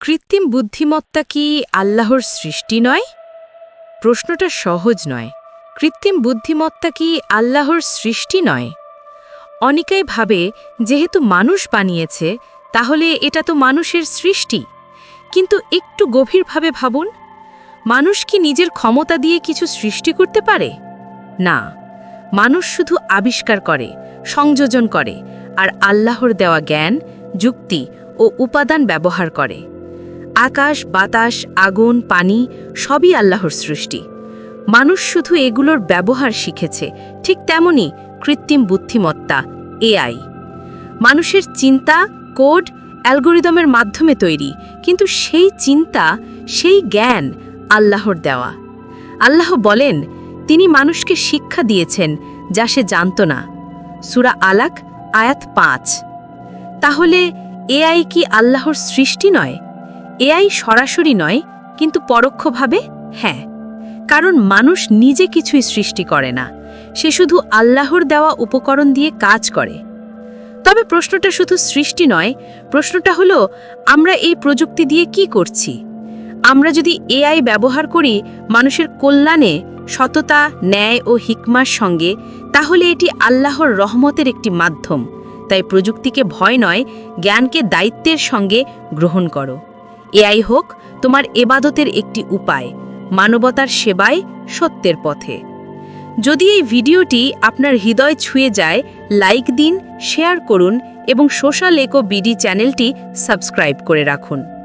কৃত্রিম বুদ্ধিমত্তা কি আল্লাহর সৃষ্টি নয়? প্রশ্নটা সহজ নয়। কৃত্রিম বুদ্ধিমত্তা কি আল্লাহর সৃষ্টি নয়? অনেকেই ভাবে, যেহেতু মানুষ বানিয়েছে, তাহলে এটা তো মানুষের সৃষ্টি। কিন্তু একটু গভীরভাবে ভাবুন, মানুষ কি নিজের ক্ষমতা দিয়ে কিছু সৃষ্টি করতে পারে? না, মানুষ শুধু আবিষ্কার করে, সংযোজন করে, আর আল্লাহর দেওয়া জ্ঞান, যুক্তি ও উপাদান ব্যবহার করে। আকাশ, বাতাস, আগুন, পানি, সবই আল্লাহর সৃষ্টি। মানুষ শুধু এগুলোর ব্যবহার শিখেছে, ঠিক তেমনি কৃত্রিম বুদ্ধিমত্তা, এআই। মানুষের চিন্তা, কোড, অ্যালগোরিদমের মাধ্যমে তৈরি, কিন্তু সেই চিন্তা, সেই জ্ঞান আল্লাহর দেওয়া। আল্লাহ বলেন, তিনি মানুষকে শিক্ষা দিয়েছেন যা সে জানত না। সুরা আলাক, আয়াত পাঁচ। তাহলে এআই কি আল্লাহর সৃষ্টি নয়? এআই সরাসরি নয়, কিন্তু পরোক্ষভাবে হ্যাঁ। কারণ মানুষ নিজে কিছুই সৃষ্টি করে না। সে শুধু আল্লাহর দেওয়া উপকরণ দিয়ে কাজ করে। তবে প্রশ্নটা শুধু সৃষ্টি নয়, প্রশ্নটা হলো, আমরা এই প্রযুক্তি দিয়ে কি করছি? আমরা যদি এআই ব্যবহার করি, মানুষের কল্যাণে, সততা, ন্যায় ও হিকমার সঙ্গে, তাহলে এটি আল্লাহর রহমতের একটি মাধ্যম। তাই প্রযুক্তিকে ভয় নয়, জ্ঞানকে দায়িত্বের সঙ্গে গ্রহণ করো। এআই হোক, তোমার এবাদতের একটি উপায়, মানবতার সেবায় সত্যের পথে। যদি এই ভিডিওটি আপনার হৃদয় ছুঁয়ে যায়, লাইক দিন, শেয়ার করুন এবং সোশ্যাল একো বিডি চ্যানেলটি সাবস্ক্রাইব করে রাখুন।